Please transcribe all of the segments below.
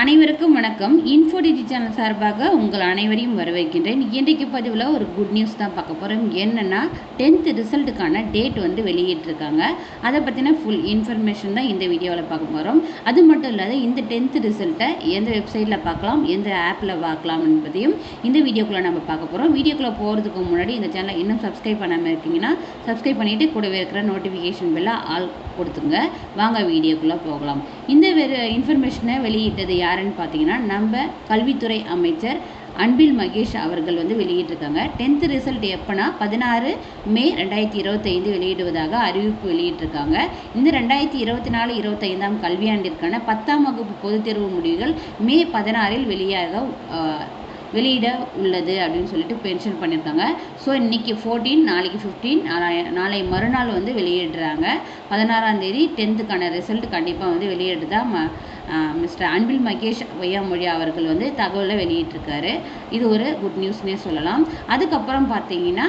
அனைவருக்கும் வணக்கம். இன்ஃபோ டிஜி சேனல் சார்பாக உங்கள் அனைவரையும் வரவேற்கின்றேன். இன்றைக்கு பதிவில் ஒரு குட் நியூஸ் தான் பார்க்க போகிறோம் என்னென்னா டென்த்து ரிசல்ட்டுக்கான டேட் வந்து வெளியிட்டிருக்காங்க. அதை பற்றின ஃபுல் இன்ஃபர்மேஷன் தான் இந்த வீடியோவில் பார்க்க போகிறோம் அது மட்டும் இல்லாத இந்த டென்த்து ரிசல்ட்டை எந்த வெப்சைட்டில் பார்க்கலாம் எந்த ஆப்பில் பார்க்கலாம் என்பதையும் இந்த வீடியோக்குள்ளே நம்ம பார்க்க போகிறோம் வீடியோக்குள்ளே போகிறதுக்கு முன்னாடி இந்த சேனலை இன்னும் சப்ஸ்கிரைப் பண்ணாமல் இருக்கீங்கன்னா சப்ஸ்கிரைப் பண்ணிவிட்டு கூடவே இருக்கிற நோட்டிஃபிகேஷன் பெல்ல ஆல் கொடுத்துங்க வாங்க வீடியோக்குள்ளே போகலாம். இந்த வெறு இன்ஃபர்மேஷனை வெளியிட்டது யாருன்னு பார்த்தீங்கன்னா நம்ம கல்வித்துறை அமைச்சர் அன்பில் மகேஷ் அவர்கள் வந்து வெளியிட்டிருக்காங்க. டென்த்து ரிசல்ட் எப்போனா பதினாறு மே ரெண்டாயிரத்தி இருபத்தைந்து வெளியிடுவதாக அறிவிப்பு வெளியிட்டிருக்காங்க. இந்த ரெண்டாயிரத்தி இருபத்தி நாலு இருபத்தைந்தாம் கல்வியாண்டிற்கான பத்தாம் வகுப்பு பொதுத் தேர்வு முடிவுகள் மே பதினாறில் வெளியாக வெளியிட உள்ளது அப்படின்னு சொல்லிட்டு மென்ஷன் பண்ணியிருக்காங்க. ஸோ இன்றைக்கி ஃபோர்டீன் நாளைக்கு ஃபிஃப்டீன் நாளை மறுநாள் வந்து வெளியிடுறாங்க. பதினாறாம் தேதி டென்த்துக்கான ரிசல்ட் கண்டிப்பாக வந்து வெளியிடுதா ம மிஸ்டர் அன்பில் மகேஷ் வையாமொழி அவர்கள் வந்து தகவலை வெளியிட்டிருக்காரு. இது ஒரு குட் நியூஸ்னே சொல்லலாம். அதுக்கப்புறம் பார்த்தீங்கன்னா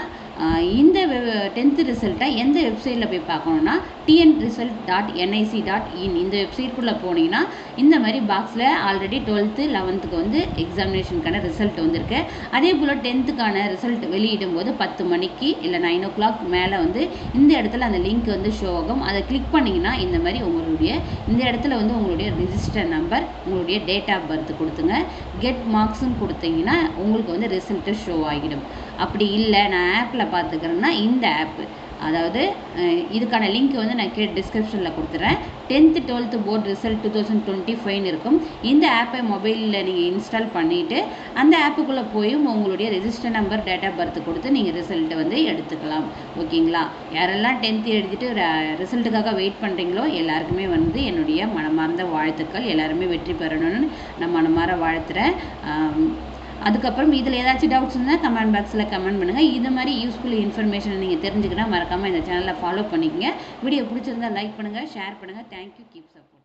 இந்த டென்த்து ரிசல்ட்டை எந்த வெப்சைட்டில் போய் பார்க்கணுன்னா TN result dot NIC dot in இந்த வெப்சைட்குள்ளே போனீங்கன்னா இந்த மாதிரி பாக்ஸில் ஆல்ரெடி டுவெல்த்து லெவன்த்துக்கு வந்து எக்ஸாமினேஷனுக்கான ரிசல்ட் வந்திருக்கு. அதே போல் டென்த்துக்கான ரிசல்ட் வெளியிடும் போது பத்து மணிக்கு இல்லை நைன் ஓ கிளாக் மேலே வந்து இந்த இடத்துல அந்த லிங்க் வந்து ஷோ ஆகும். அதை கிளிக் பண்ணிங்கன்னா இந்த மாதிரி உங்களுடைய இந்த இடத்துல வந்து உங்களுடைய ரிஜிஸ்டர் நம்பர் உங்களுடைய டேட் ஆஃப் பர்த் கொடுத்துங்க. கெட் மார்க்ஸும் கொடுத்தீங்கன்னா உங்களுக்கு வந்து ரிசல்ட்டு ஷோ ஆகிடும். அப்படி இல்லை நான் ஆப்பில் பார்த்துக்கிறேன்னா இந்த ஆப்பு அதாவது இதுக்கான லிங்க் வந்து நான் கே டிஸ்கிரிப்ஷனில் கொடுத்துறேன். Tenth twelfth board result two thousand twenty ஃபைவ்னு இருக்கும். இந்த ஆப்பை மொபைலில் நீங்கள் இன்ஸ்டால் பண்ணிவிட்டு அந்த ஆப்புக்குள்ளே போயும் உங்களுடைய register number date of birth கொடுத்து நீங்கள் ரிசல்ட்டை வந்து எடுத்துக்கலாம். ஓகேங்களா? யாரெல்லாம் டென்த்து எழுதிட்டு ரிசல்ட்டுக்காக வெயிட் பண்ணுறீங்களோ எல்லாருக்குமே வந்து என்னுடைய மனமார்ந்த வாழ்த்துக்கள். எல்லாருமே வெற்றி பெறணும்னு நான் மனமார வாழ்த்துறேன். அதுக்கப்புறம் இதில் ஏதாச்சும் டவுட்ஸ் இருந்தால் கமெண்ட் பாக்ஸில் கமெண்ட் பண்ணுங்கள் இது மாதிரி யூஸ்ஃபுல் இன்ஃபர்மேஷனை நீங்கள் தெரிஞ்சுக்கிட்டால் மறக்காமல் இந்த சேனலை ஃபாலோ பண்ணிக்கங்க. வீடியோ பிடிச்சிருந்தா லைக் பண்ணுங்கள் ஷேர் பண்ணுங்கள் தேங்க்யூ கீப் சப்போர்ட்